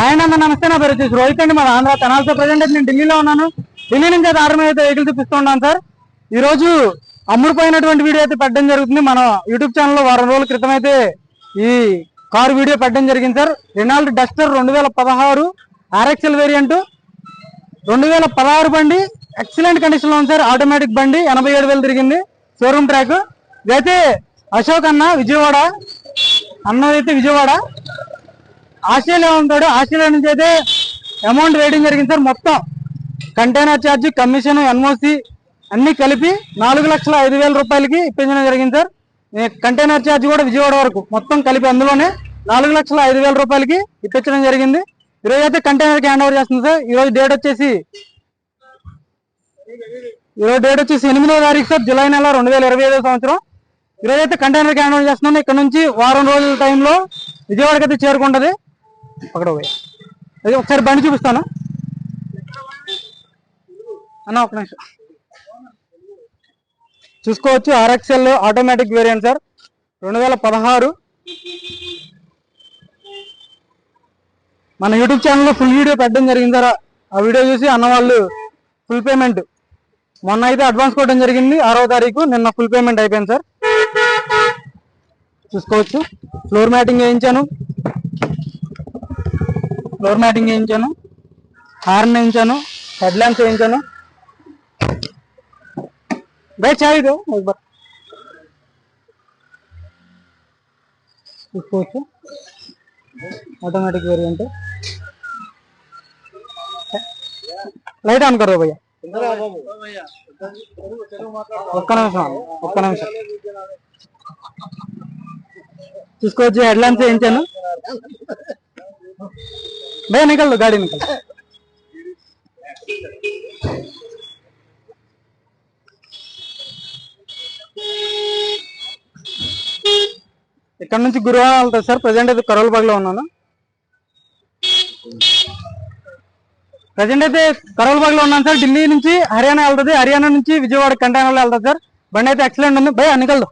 ఆయన అన్న నమస్తే నా పేరు వచ్చేసి రోహిత్ అండి. మన ఆంధ్ర తెనాలతో ప్రజెంట్ అయితే నేను ఢిల్లీలో ఉన్నాను. ఢిల్లీ నుంచి అయితే ఆర్మీ అయితే వెహికల్ చూపిస్తున్నాను సార్. ఈ రోజు అమ్ముడుపోయినటువంటి వీడియో అయితే పెట్టడం జరుగుతుంది. మన యూట్యూబ్ ఛానల్లో వారం రోజుల క్రితం అయితే ఈ కారు వీడియో పెట్టడం జరిగింది సార్. రెనాల్డ్ డస్టర్ రెండు వేల పదహారు ఆర్ఎక్సెల్ వేరియంట్ రెండు వేల పదహారు బండి ఎక్సలెంట్ కండిషన్లో ఉంది సార్. ఆటోమేటిక్ బండి ఎనభై ఏడు వేలు తిరిగింది. షోరూమ్ ట్రాక్ ఇదైతే అశోక్ అన్న విజయవాడ. అన్నదైతే విజయవాడ. ఆస్ట్రేలియా ఉంటాడు. ఆస్ట్రేలియా నుంచి అయితే అమౌంట్ వేయడం జరిగింది సార్. మొత్తం కంటైనర్ ఛార్జ్ కమిషన్ ఎన్ఓసి అన్ని కలిపి నాలుగు లక్షల ఐదు వేల రూపాయలకి ఇప్పించడం జరిగింది సార్. కంటైనర్ ఛార్జ్ కూడా విజయవాడ వరకు మొత్తం కలిపి అందులోనే నాలుగు లక్షల ఐదు వేల రూపాయలకి ఇప్పించడం జరిగింది. ఈరోజు అయితే కంటైనర్కి హ్యాండ్ ఓవర్ చేస్తుంది సార్. ఈరోజు డేట్ వచ్చేసి ఈరోజు డేట్ వచ్చేసి ఎనిమిదో తారీఖు సార్ జూలై నెల రెండు వేల ఇరవై ఐదో సంవత్సరం. ఈరోజు అయితే కంటైనర్కి హ్యాండ్ ఓవర్ చేస్తున్నాను. ఇక్కడ నుంచి వారం రోజుల టైంలో విజయవాడకి అయితే చేరుకుంటది. అక్కడ పోయి. ఒకసారి బండి చూపిస్తాను? అన్న ఒక నిమిషం. చూసుకోవచ్చు ఆర్ఎక్స్ఎల్ ఆటోమేటిక్ వేరియంట్ సార్. రెండు వేల పదహారు మన యూట్యూబ్ ఛానల్లో ఫుల్ వీడియో పెట్టడం జరిగింది సార్. ఆ వీడియో చూసి అన్నవాళ్ళు ఫుల్ పేమెంట్. మొన్న అయితే అడ్వాన్స్ కొట్టడం జరిగింది ఆరో తారీఖు నిన్న ఫుల్ పేమెంట్ అయిపోయింది సార్. చూసుకోవచ్చు. ఫ్లోర్ మ్యాటింగ్ వేయించాను. ఫ్లోర్ మ్యాటింగ్ వేయించాను హార్న్ వేయించాను హెడ్ ల్యాంప్స్ వేయించాను బయట చాయ్ దో एक बार చూసుకోవచ్చు ఆటోమేటిక్ వేరియంట్ లైట్ ఆన్ కరో భయ్యా ఒక్క నిమిషం ఒక్క నిమిషం చూసుకోవచ్చు హెడ్ ల్యాంప్స్ వేయించాను भैया निकल लो गाड़ी निकल ఇక్కడ నుంచి గురువారం వెళ్తాను సార్. ప్రజెంట్ అయితే కరోల్బాగ్లో ఉన్నాను. ప్రజెంట్ అయితే కరోల్బాగ్లో ఉన్నాను సార్. ఢిల్లీ నుంచి హర్యానా వెళ్తుంది. హర్యానా నుంచి విజయవాడ కంటైనర్ వెళ్తా సార్. బండి అయితే ఎక్సలెంట్ ఉంది. భయ నికల్దు